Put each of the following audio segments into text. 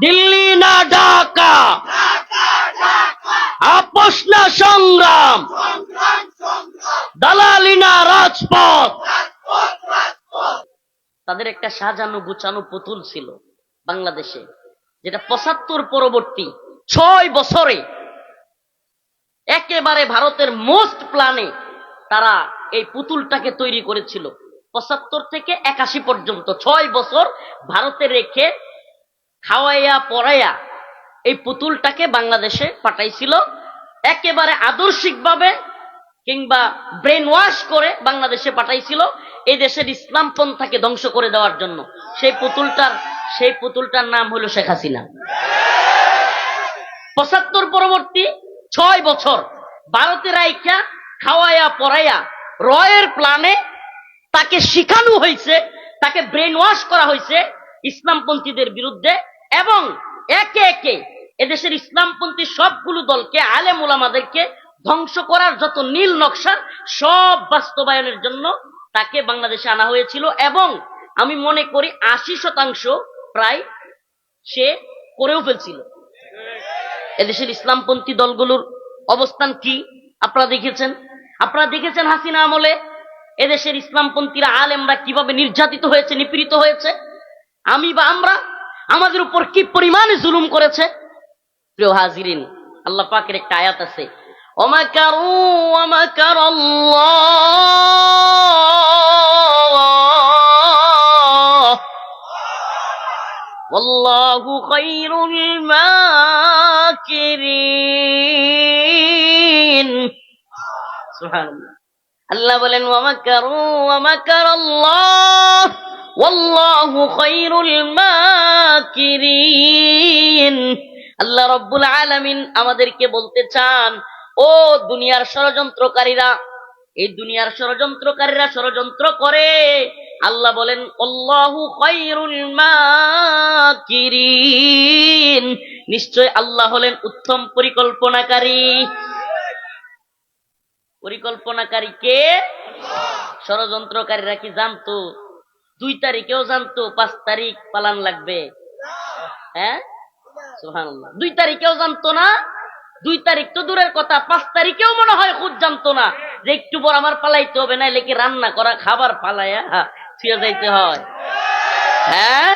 দিল্লি না ঢাকা। আপোষ না সংগ্রাম। দালালি না রাজপথ। তাদের একটা সাজানো গুছানো পুতুল ছিল বাংলাদেশে, যেটা পঁচাত্তর পরবর্তী ছয় বছরে একেবারে ভারতের মোস্ট প্ল্যানে তারা এই পুতুলটাকে তৈরি করেছিল। পঁচাত্তর থেকে একাশি পর্যন্ত ছয় বছর ভারতে রেখে খাওয়াইয়া, পড়াইয়া এই পুতুলটাকে বাংলাদেশে পাঠাইছিল। একেবারে আদর্শিকভাবে কিংবা ব্রেন ওয়াশ করে বাংলাদেশে পাঠাইছিল, এই দেশের ইসলাম পন্থাকে ধ্বংস করে দেওয়ার জন্য। সেই পুতুলটার সেই পুতুলটার নাম হলো শেখ হাসিনা। পঁচাত্তর পরবর্তী ছয় বছর ভারতের আইকা খাওয়াইয়া, পড়াইয়া রয়ের প্ল্যানে তাকে শিখানো হয়েছে, তাকে ব্রেন ওয়াশ করা হয়েছে ইসলামপন্থীদের বিরুদ্ধে। এবং একে একে এদেশের ইসলামপন্থী সবগুলো দলকে, আলেম ওলামাদেরকে ধ্বংস করার যত নীল নকশা, সব বাস্তবায়নের জন্য তাকে বাংলাদেশে আনা হয়েছিল এবং আমি মনে করি আশি শতাংশ প্রায় সে করেও ফেলছিল। এদেশের ইসলামপন্থী দলগুলোর অবস্থান কি? আপনারা দেখেছেন? আপনারা দেখেছেন হাসিনা আমলে এদেশের ইসলামপন্থীরা আলেমরা কীভাবে নির্যাতিত হয়েছে, নিপীড়িত হয়েছে? আমি বা আমরা আমাদের উপর কি পরিমাণে জুলুম করেছে প্রিয় হাজিরিন আল্লাহ পাকের একটা আয়াত আছে অমাকারু অমাকার আল্লাহ والله خير الماكرين سبحان الله আল্লাহ বলেন ওয়ামাকারু ওয়ামাকার আল্লাহ ওয়াল্লাহু খায়রুল মাকিরিন। আল্লাহ রব্বুল আলামিন আমাদেরকে বলতে চান, ও দুনিয়ার ষড়যন্ত্রকারীরা, এই দুনিয়ার ষড়যন্ত্রকারীরা ষড়যন্ত্র করে। আল্লাহ বলেন আল্লাহু খায়রুল মাকিরিন। নিশ্চয় আল্লাহ হলেন উত্তম পরিকল্পনাকারী। পরিকল্পনাকারী কে? ষড়যন্ত্রকারীরা কি জানতো? দুই তারিখেও জানতো, পাঁচ তারিখ পালান লাগবে। হ্যাঁ? দুই তারিখেও জানতো না, দুই তারিখ তো দূরের কথা, পাঁচ তারিখেও মনে হয় খুব জানতো না যে একটু পর আমার পালাইতে হবে না লেকে রান্না করা, খাবার পালাইয়া ছুঁয়ে যাইতে হয়। হ্যাঁ?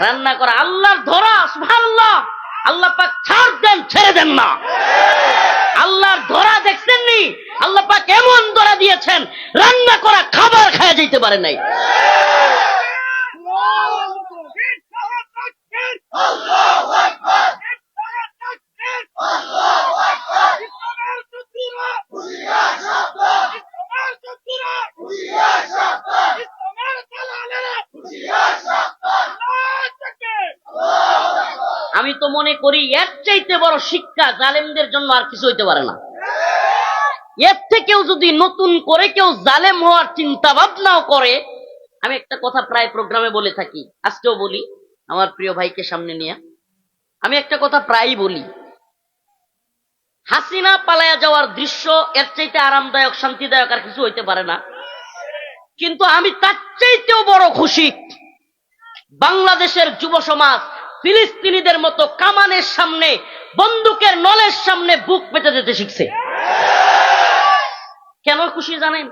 রান্না করা আল্লাহর ধরা, সুবহানাল্লাহ। আল্লাহ পাক ছাড় দেন, ছেড়ে দেন না। আল্লাহর ধরা দেখছেননি? আল্লাহ পাক এমন ধরা দিয়েছেন, রান্না করা খাবার খাওয়া যেতে পারে নাই। আমি তো মনে করি এর চাইতে বড় শিক্ষা জালেমদের জন্য আর কিছু হইতে পারে না। এর থেকেও যদি নতুন করে কেউ জালেম হওয়ার চিন্তা ভাবনাও করে, আমি একটা কথা প্রায় প্রোগ্রামে বলে থাকি, আজকেও বলি, আমার প্রিয় ভাইকে সামনে নিয়ে। আমি একটা কথা প্রায়ই বলি, হাসিনা পালায়া যাওয়ার দৃশ্য এর চাইতে আরামদায়ক, শান্তিদায়ক আর কিছু হইতে পারে না। কিন্তু আমি তার চাইতেও বড় খুশি, বাংলাদেশের যুব সমাজ ফিলিস্তিনিদের মতো কামানের সামনে, বন্দুকের নলের সামনে বুক পেতে যেতে শিখছে। কেন খুশি জানেন?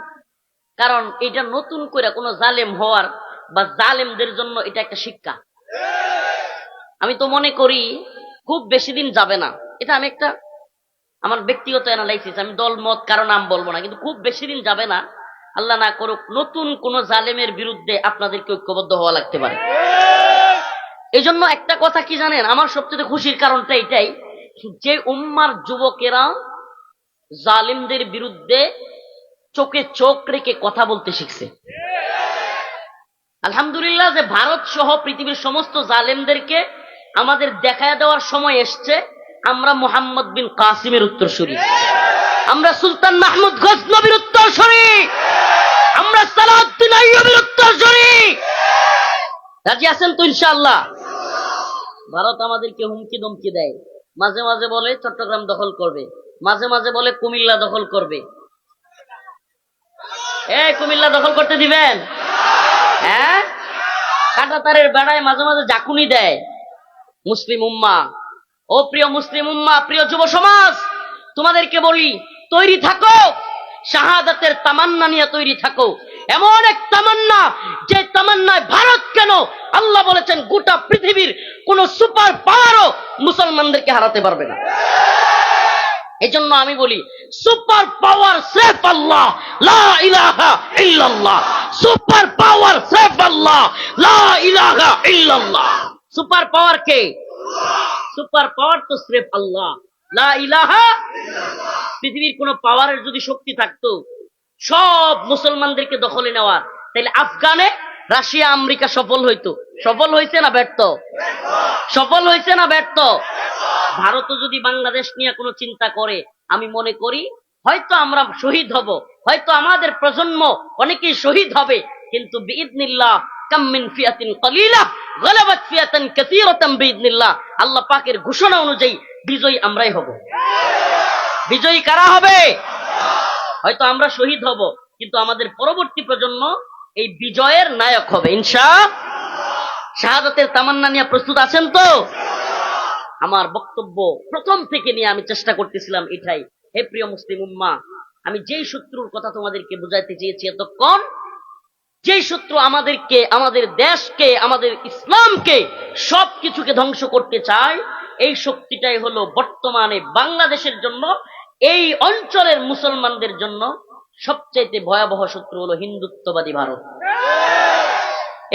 কারণ এটা নতুন করে কোনো জালেম হওয়ার বা জালেমদের জন্য এটা একটা শিক্ষা। আমি তো মনে করি, খুব বেশি দিন যাবে না। এটা আমি একটা, আমার ব্যক্তিগত অ্যানালাইসিস আমি দল, মত কারও নাম বলব না, কিন্তু খুব বেশি দিন যাবে না। আল্লাহ না করুক, নতুন কোন জালেমের বিরুদ্ধে আপনাদেরকে ঐক্যবদ্ধ হওয়া লাগতে পারে। এই জন্য একটা কথা কি জানেন? আমার সবচেয়ে খুশির কারণটা এটাই যে উম্মার যুবকেরা জালিমদের বিরুদ্ধে চোখে চোখ রেখে কথা বলতে শিখছে। আলহামদুলিল্লাহ যে ভারত সহ পৃথিবীর সমস্ত জালেমদেরকে আমাদের দেখায় দেওয়ার সময় এসছে। আমরা মোহাম্মদ বিন কাসিমের উত্তরসূরি। আমরা সুলতান মাহমুদ গজনবীর উত্তরসূরি। আমরা সালাউদ্দিন আইয়ুবের উত্তরসূরি। রাজি আছেন তো ইনশাআল্লাহ? ভারত আমাদেরকে হুমকি দমকি দেয়। মাঝে মাঝে বলে চট্টগ্রাম দখল করবে। মাঝে মাঝে বলে কুমিল্লা দখল করবে। কুমিল্লা দখল করতে দিবেন? হ্যাঁ? কাঁটাতারের বেড়ায় মাঝে মাঝে জাকুনি দেয় মুসলিম উম্মা। ও প্রিয় মুসলিম উম্মা, প্রিয় যুব সমাজ, তোমাদেরকে বলি, তৈরি থাকো, শাহাদাতের তামান্না নিয়ে তৈরি থাকো। এমন এক তামান্না, যে তামান্নায় ভারত কেন? আল্লাহ বলেছেন, গোটা পৃথিবীর কোন সুপার পাওয়ারও মুসলমানদেরকে হারাতে পারবে না। এজন্য আমি বলি, সুপার পাওয়ার সেফ আল্লাহ, লা ইলাহা ইল্লাল্লাহ। সুপার পাওয়ার সেফ আল্লাহ, লা ইলাহা ইল্লাল্লাহ। সুপার পাওয়ার কে? সুপার পাওয়ার তো স্রেফ আল্লাহ। লা ইলাহা পৃথিবীর কোন পাওয়ারের যদি শক্তি থাকতো সব মুসলমানদেরকে দখলে নেওয়ার তাহলে আফগানে, রাশিয়া, আমেরিকা সফল হইতো। সফল হয়েছে না ব্যর্থ? সফল হয়েছে না ব্যর্থ? ভারতও যদি বাংলাদেশ নিয়ে কোনো চিন্তা করে, আমি মনে করি, হয়তো আমরা শহীদ হব, হয়তো আমাদের প্রজন্ম অনেকেই শহীদ হবে, কিন্তু আল্লাহ পাকের ঘোষণা অনুযায়ী বিজয়ী আমরাই হব। বিজয়ী কারা হবে? হয়তো আমরা শহীদ হব, কিন্তু আমাদের পরবর্তী প্রজন্ম এই বিজয়ের নায়ক হবে। ইনশা শাহাদাতের তামান্না নিয়ে প্রস্তুত আছেন তো? আমার বক্তব্য প্রথম থেকে নিয়ে আমি চেষ্টা করতেছিলাম এটাই। হে প্রিয় মুসলিম উম্মা, আমি যেই শত্রুর কথা তোমাদেরকে বুঝাইতে চেয়েছি এতক্ষণ, যেই শত্রু আমাদেরকে, আমাদের দেশকে, আমাদের ইসলামকে সব কিছুকে ধ্বংস করতে চায়, এই শক্তিটাই হলো বর্তমানে বাংলাদেশের জন্য এই অঞ্চলের মুসলমানদের জন্য সবচাইতে ভয়াবহ শত্রু হলো হিন্দুত্ববাদী ভারত।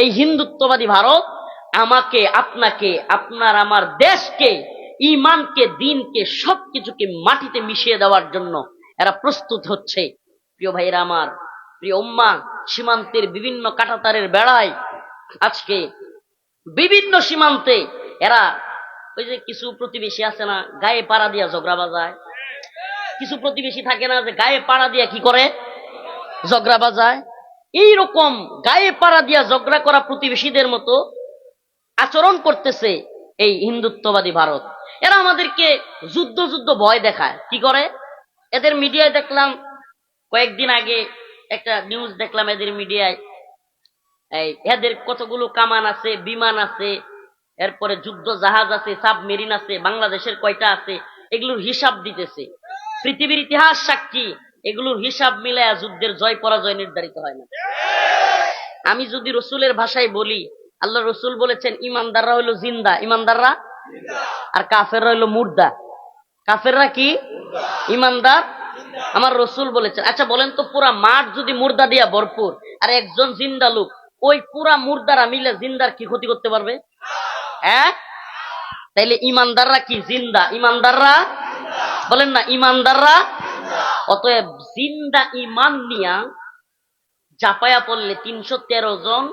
এই হিন্দুত্ববাদী ভারত আমাকে, আপনাকে, আপনার, আমার দেশকে, ইমানকে, দিনকে, সবকিছুকে মাটিতে মিশিয়ে দেওয়ার জন্য এরা প্রস্তুত হচ্ছে। প্রিয় ভাইরা আমার, প্রিয় উম্মা, সীমান্তের বিভিন্ন কাটাতারের বেড়ায় আজকে বিভিন্ন সীমান্তে এরা ওই যে কিছু প্রতিবেশী আছে না, গায়ে পাড়া দিয়া ঝগড়া বাজায়। কিছু প্রতিবেশী থাকে না যে গায়ে পাড়া দিয়া কি করে? ঝগড়া বাজায়। এইরকম গায়ে পাড়া দিয়া ঝগড়া করা প্রতিবেশীদের মতো আচরণ করতেছে এই হিন্দুত্ববাদী ভারত। এরা আমাদেরকে যুদ্ধ যুদ্ধ ভয় দেখায়। কি করে? এদের মিডিয়ায় দেখলাম, কয়েকদিন আগে একটা নিউজ দেখলাম এদের মিডিয়ায়। এই এদের কতগুলো কামান আছে, বিমান আছে, এরপরে যুদ্ধ জাহাজ আছে, সাবমেরিন আছে, বাংলাদেশের কয়টা আছে, এগুলোর হিসাব দিতেছে। পৃথিবীর ইতিহাস সাক্ষী, এগুলোর হিসাব মিলায়া যুদ্ধের জয় পরাজয় নির্ধারিত হয় না। আমি যদি রসুলের ভাষায় বলি, আল্লাহ রসুল বলেছেন, ইমানদাররা হইল জিন্দা। ইমানদাররা? আর কাফেররা হইল মুর্দা। কাফেররা কি? ইমানদার? আমার রসুল বলেছেন আচ্ছা বলেন তো, পুরা মাঠ যদি মুর্দা দিয়া ভরপুর, আর একজন জিন্দা লোক, ওই পুরা মুর্দারা মিলে জিন্দার কি ক্ষতি করতে পারবে? হ্যাঁ? তাইলে ইমানদাররা কি জিন্দা? ইমানদাররা বলেন না, ইমানদাররা? অতএব জিন্দা ইমান নিয়া চাপায়া পড়লে তিনশো তেরো জন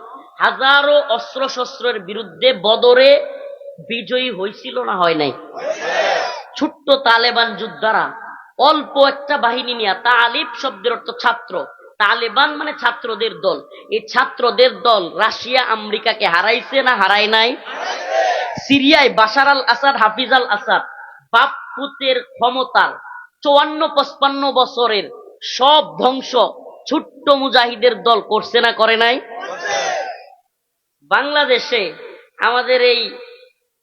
হাজারো অস্ত্র শস্ত্রের বিরুদ্ধে বদরে বিজয়ী হয়েছিল না হয় নাই? ছোট্ট তালেবান যোদ্ধারা, অল্প একটা বাহিনী নিয়ে, তালিব শব্দের অর্থ ছাত্র। তালেবান মানে ছাত্রদের দল। এই ছাত্রদের দল রাশিয়া, আমেরিকাকে হারাইছে না হারায় নাই? সিরিয়ায় বাশার আল আসাদ, হাফিজ আল আসাদ, বাপ পুতের ক্ষমতার চুয়ান্ন পঁচপান্ন বছরের সব ধ্বংস ছোট্ট মুজাহিদের দল করছে না, করে নাই? বাংলাদেশে আমাদের এই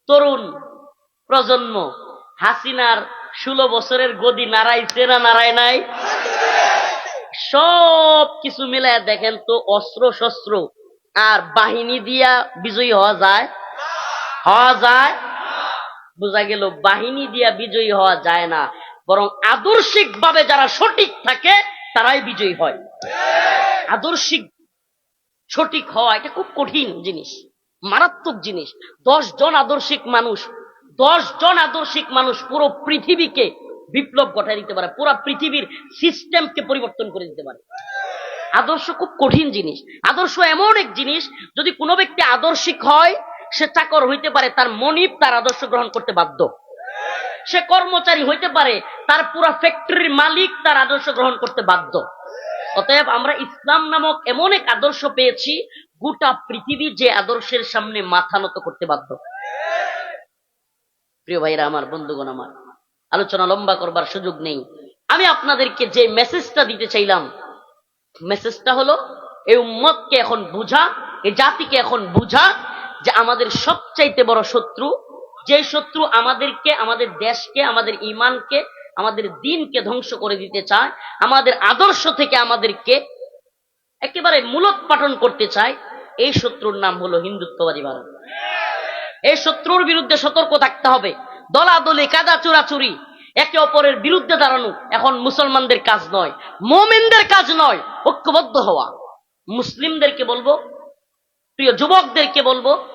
তরুণ প্রজন্ম হাসিনার ষোলো বছরের গদি নাড়াইছে না নাড়ায় নাই? সব কিছু মিলায় দেখেন তো অস্ত্র শস্ত্র আর বাহিনী দিয়া বিজয়ী হওয়া যায়? হওয়া যায়? বোঝা গেল, বাহিনী দিয়া বিজয়ী হওয়া যায় না। বরং আদর্শিক ভাবে যারা সঠিক থাকে, তারাই বিজয়ী হয়। আদর্শিক, সঠিক হওয়া, এটা খুব কঠিন জিনিস, মারাত্মক জিনিস। দশ জন আদর্শিক মানুষ, দশ জন আদর্শিক মানুষ পুরো পৃথিবীকে বিপ্লব ঘটায় দিতে পারে, পুরো পৃথিবীর সিস্টেমকে পরিবর্তন করে দিতে পারে। আদর্শ খুব কঠিন জিনিস। আদর্শ এমন এক জিনিস, যদি কোনো ব্যক্তি আদর্শিক হয় সে চাকর হইতে পারে, তার মনিব তার আদর্শ গ্রহণ করতে বাধ্য। সে কর্মচারী হইতে পারে, তার পুরা ফ্যাক্টরির মালিক তার আদর্শ গ্রহণ করতে বাধ্য। অতএব আমরা ইসলাম নামক এমন এক আদর্শ পেয়েছি, গোটা পৃথিবী যে আদর্শের সামনে মাথা নত করতে বাধ্য। প্রিয় ভাইরা আমার, বন্ধুগণ আমার, আলোচনা লম্বা করবার সুযোগ নেই। আমি আপনাদেরকে যে মেসেজটা দিতে চাইলাম, মেসেজটা হলো এই উম্মতকে এখন বুঝা এই জাতিকে এখন বুঝা যে আমাদের সবচাইতে বড় শত্রু, যে শত্রু আমাদেরকে, আমাদের দেশকে, আমাদের ইমানকে, আমাদের দিনকে ধ্বংস করে দিতে চায়, আমাদের আদর্শ থেকে আমাদেরকে একেবারে মূলত পাঠন করতে চায়, এই শত্রুর নাম হলো হিন্দুত্ববাদী ভারত। এই শত্রুর বিরুদ্ধে সতর্ক থাকতে হবে। দলাদলি, কাদা চুরাচুরি, একে অপরের বিরুদ্ধে দাঁড়ানো এখন মুসলমানদের কাজ নয়, মোমেনদের কাজ নয়, ঐক্যবদ্ধ হওয়া। মুসলিমদেরকে বলব প্রিয় যুবকদেরকে বলব,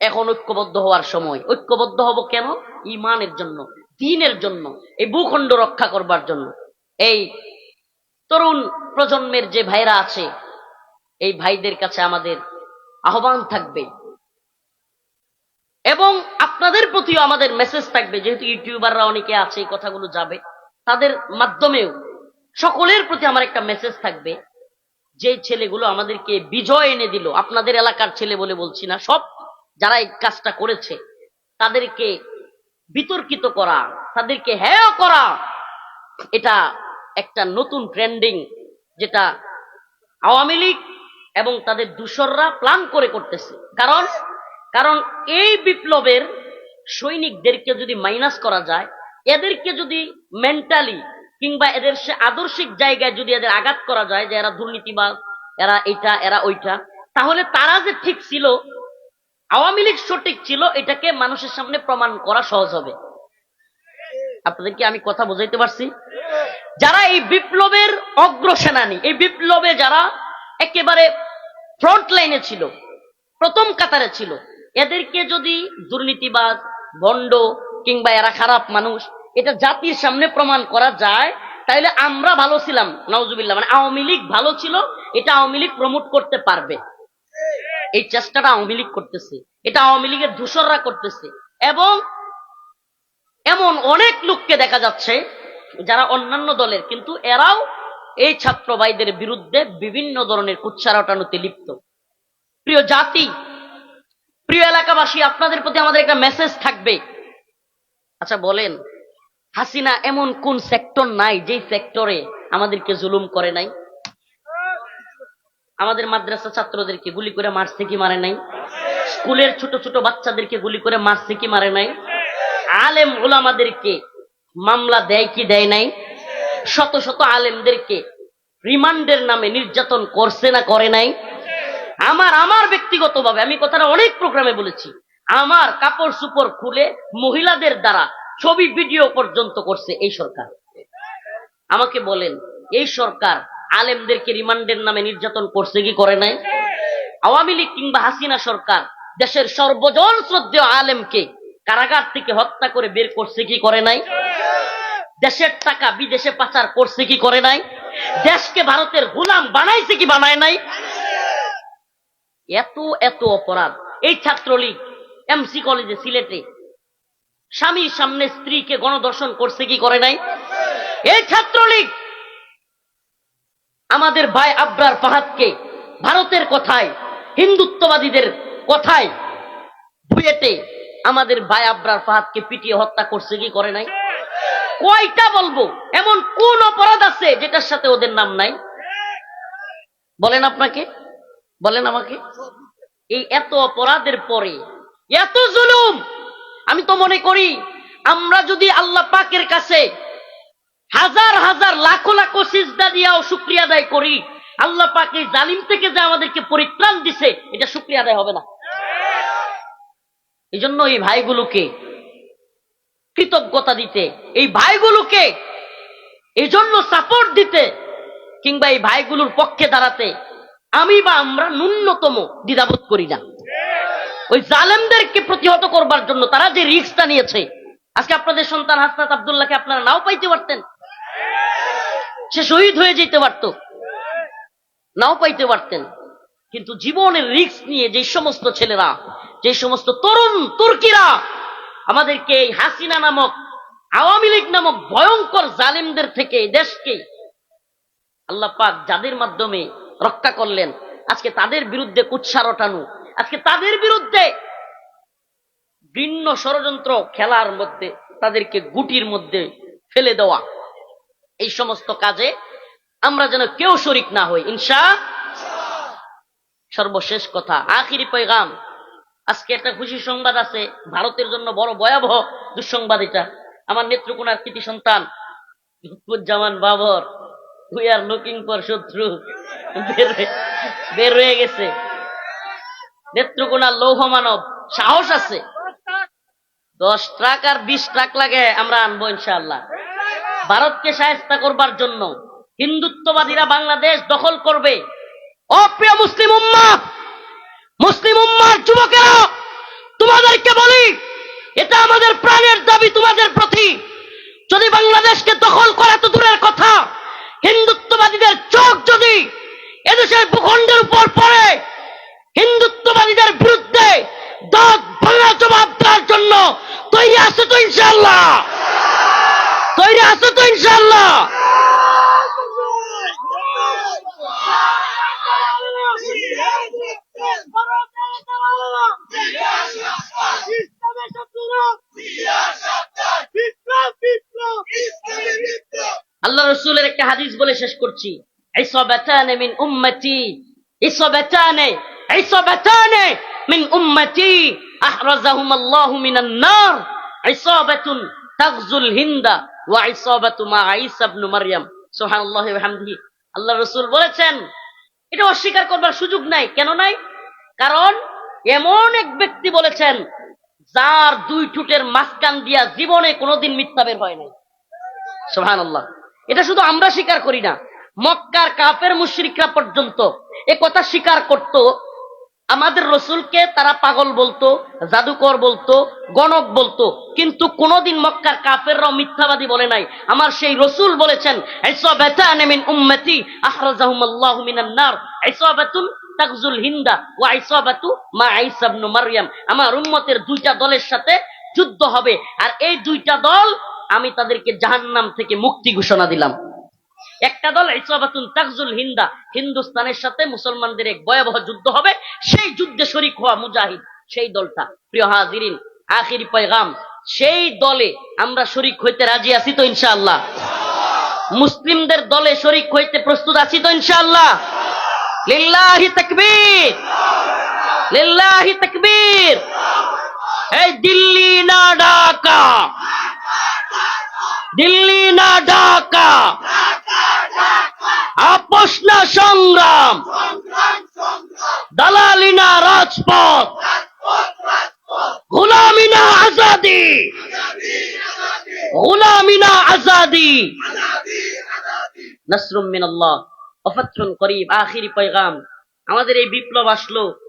এখন ঐক্যবদ্ধ হওয়ার সময়। ঐক্যবদ্ধ হব কেন? ইমানের জন্য, দিনের জন্য, এই ভূখণ্ড রক্ষা করবার জন্য। এই তরুণ প্রজন্মের যে ভাইরা আছে, এই ভাইদের কাছে আমাদের আহ্বান থাকবে। এবং আপনাদের প্রতিও আমাদের মেসেজ থাকবে, যেহেতু ইউটিউবাররা অনেকে আছে, এই কথাগুলো যাবে। তাদের মাধ্যমেও সকলের প্রতি আমার একটা মেসেজ থাকবে। যে ছেলেগুলো আমাদেরকে বিজয় এনে দিল, আপনাদের এলাকার ছেলে বলে বলছি না, সব যারা এই কাজটা করেছে, তাদেরকে বিতর্কিত করা, তাদেরকে হেয় করা, এটা একটা নতুন ট্রেন্ডিং যেটা আওয়ামী লীগ এবং তাদের দূষররা প্ল্যান করে করতেছে। কারণ কারণ এই বিপ্লবের সৈনিকদেরকে যদি মাইনাস করা যায়, এদেরকে যদি মেন্টালি কিংবা এদের সে আদর্শিক জায়গায় যদি এদের আঘাত করা যায় যে এরা দুর্নীতিবাদ এরা এটা এরা ওইটা, তাহলে তারা যে ঠিক ছিল, আওয়ামী লীগ সঠিক ছিল, এটাকে মানুষের সামনে প্রমাণ করা সহজ হবে। আপনাদেরকে আমি কথা বোঝাইতে পারছি? যারা এই বিপ্লবের অগ্রসেনানী এই বিপ্লবে যারা একেবারে ফ্রন্ট লাইনে ছিল, প্রথম কাতারে ছিল, এদেরকে যদি দুর্নীতিবাদ ভণ্ড কিংবা এরা খারাপ মানুষ এটা জাতির সামনে প্রমাণ করা যায়। তাহলে আমরা ভালো ছিলাম নওজুবিল্লাহ মানে আওয়ামী লীগ ভালো ছিল, এটা আওয়ামী লীগ প্রমোট করতে পারবে। এই চেষ্টাটা আওয়ামী লীগ করতেছে। এটা আওয়ামী লীগের ধূসররা করতেছে। এবং এমন অনেক লোককে দেখা যাচ্ছে, যারা অন্যান্য দলের, কিন্তু এরাও এই ছাত্র ভাইদের বিরুদ্ধে বিভিন্ন ধরনের কুচ্ছা রটানোতে লিপ্ত। প্রিয় জাতি, প্রিয় এলাকাবাসী, আপনাদের প্রতি আমাদের একটা মেসেজ থাকবে। আচ্ছা বলেন। হাসিনা এমন কোন সেক্টর নাই যেই সেক্টরে আমাদেরকে জুলুম করে নাই? আমাদের মাদ্রাসা ছাত্রদেরকে গুলি করে মারছে কি মারে নাই? স্কুলের ছোট ছোট বাচ্চাদেরকে গুলি করে মারছে কি মারে নাই? আলেম ওলামাদেরকে মামলা দেয় কি দেয় নাই? শত শত আলেমদেরকে রিমান্ডের নামে নির্যাতন করছে না করে নাই? আমার আমার ব্যক্তিগতভাবে, আমি কথাটা অনেক প্রোগ্রামে বলেছি, আমার কাপড় সুপড় খুলে মহিলাদের দ্বারা ছবি ভিডিও পর্যন্ত করছে এই সরকার। আমাকে বলেন, এই সরকার আলেমদেরকে রিমান্ডের নামে নির্যাতন করছে কি করে নাই? আওয়ামী লীগ কিংবা হাসিনা সরকার দেশের সর্বজন শ্রদ্ধেয় আলেমকে কারাগার থেকে হত্যা করে বের করছে কি করে নাই? দেশের টাকা বিদেশে পাচার করছে কি করে নাই? দেশকে ভারতের গুলাম বানাইছে কি বানায় নাই? এত এত অপরাধ। এই ছাত্রলীগ, এমসি কলেজে, সিলেটে স্বামীর সামনে স্ত্রীকে গণদর্শন করছে কি করে নাই? এই ছাত্রলীগ আমাদের ভাই আব্রার ফাহাদকে ভারতের কথায়, হিন্দুত্ববাদীদের কথায় বুয়েটে আমাদের ভাই আব্রার ফাহাদকে পিটিয়ে হত্যা করছে কি করে নাই? কয়টা বলব? এমন কোন অপরাধ আছে যেটার সাথে ওদের নাম নাই? বলেন আপনাকে, বলেন আমাকে। এই এত অপরাধের পরে এত জুলুম আমি তো মনে করি, আমরা যদি আল্লাহ পাকের কাছে হাজার হাজার লাখো লাখো সিজদা দিয়াও শুক্রিয়া আদায় করি, আল্লাহ পাক এই জালিম থেকে যে আমাদেরকে পরিত্রাণ দিছে, এটা শুক্রিয়া আদায় হবে না। এই জন্য এই ভাইগুলোকে কৃতজ্ঞতা দিতে, এই ভাইগুলোকে এই জন্য সাপোর্ট দিতে, কিংবা এই ভাইগুলোর পক্ষে দাঁড়াতে আমি বা আমরা ন্যূনতম দ্বিধাবোধ করি না। ওই জালেমদেরকে প্রতিহত করবার জন্য তারা যে রিস্কটা নিয়েছে। আজকে আপনাদের সন্তান হাসনাত আবদুল্লাহকে আপনারা নাও পাইতে পারতেন। সে শহীদ হয়ে যেতে পারত। নাও পাইতে পারতেন। কিন্তু জীবনের রিস্ক নিয়ে যে সমস্ত ছেলেরা, যে সমস্ত তরুণ তুর্কিরা, আমাদেরকে এই হাসিনা নামক, আওয়ামী লীগ নামক ভয়ঙ্কর জালিমদের থেকে দেশকে আল্লাহ পাক যাদের মাধ্যমে রক্ষা করলেন, আজকে তাদের বিরুদ্ধে কুৎসা রটানো আজকে তাদের বিরুদ্ধে ভিন্ন ষড়যন্ত্র খেলার মধ্যে, তাদেরকে গুটির মধ্যে ফেলে দেওয়া। এই সমস্ত কাজে আমরা যেন কেউ শরিক না হই। ইনশা সর্বশেষ কথা, আখিরি পৈগাম আজকে একটা খুশি সংবাদ আছে, ভারতের জন্য বড় ভয়াবহ দুঃসংবাদ এটা। আমার নেত্রকোনার কৃতি সন্তান Lutfuzzaman Babar we are looking for শত্রু বের হয়ে গেছে। নেত্রকোনার লৌহ মানব, সাহস আছে। দশ ট্রাক আর বিশ ট্রাক লাগে আমরা আনব ইনশাআল্লাহ। ভারতকে সাহেস্তা করবার জন্য হিন্দুত্ববাদীরা বাংলাদেশ দখল করবে। অপ্রিয় মুসলিম উম্মা মুসলিম উম্মার যুবকেরা, তোমাদেরকে বলি, এটা আমাদের প্রাণের দাবি, তোমাদের প্রতি। যদি বাংলাদেশকে দখল করা তো দূরের কথা, হিন্দুত্ববাদীদের চোখ যদি এদেশের ভূখণ্ডের উপর পড়ে হিন্দুত্ববাদীদের বিরুদ্ধে জবাব দেওয়ার জন্য তৈরি আছে তো ইনশাল্লাহ তৈরি আছে তো ইনশাল্লাহ আল্লাহ রসুলের একটা হাদিস বলে শেষ করছি। এই সব মিন উম্মতি ইসবাতানে ইসবাতানে বলেছেন, এটা অস্বীকার করবার সুযোগ নাই। কেন নাই? কারণ এমন এক ব্যক্তি বলেছেন, যার দুই ঠুটের মাঝখান দিয়া জীবনে কোনোদিন মিথ্যা বের হয় নাই। সোহান আল্লাহ এটা শুধু আমরা স্বীকার করি না, মক্কার কাফের মুশরিকরা পর্যন্ত এ কথা স্বীকার করত। আমাদের রসুলকে তারা পাগল বলতো, জাদুকর বলতো, গণক বলতো। কিন্তু কোনোদিন মক্কার কাফেররাও মিথ্যাবাদী বলে নাই। আমার সেই রসুল বলেছেন হিন্দা ওয়া ইসাবাতু মা ঈসা ইবনে আমার উম্মতের দুইটা দলের সাথে যুদ্ধ হবে। আর এই দুইটা দল আমি তাদেরকে জাহান্নাম থেকে মুক্তি ঘোষণা দিলাম। একটা দল ইসবাতুন তাকজুল হিন্দা, হিন্দুস্তানের সাথে মুসলমানদের এক ভয়াবহ যুদ্ধ হবে, সেই যুদ্ধে শরিক হওয়া মুজাহিদ, সেই দলটা। প্রিয় হাজিরিন, আখির পয়গাম, সেই দলে আমরা শরিক হইতে রাজি আছি তো ইনশাআল্লাহ। মুসলিমদের দলে শরিক হইতে প্রস্তুত আছি তো ইনশাআল্লাহ। লিল্লাহি তাকবীর। লিল্লাহি তাকবীর। এই দিল্লি না ঢাকা। দিল্লি না ঢাকা। আপোষ না সংগ্রাম। দালালি না রাজপথ। গুলামি না আজাদি। গুলামি না আজাদি। নসরুম মিনাল্লাহ। অফাতরুন করিম, আখিরি পয়গাম। আমাদের এই বিপ্লব আসলো।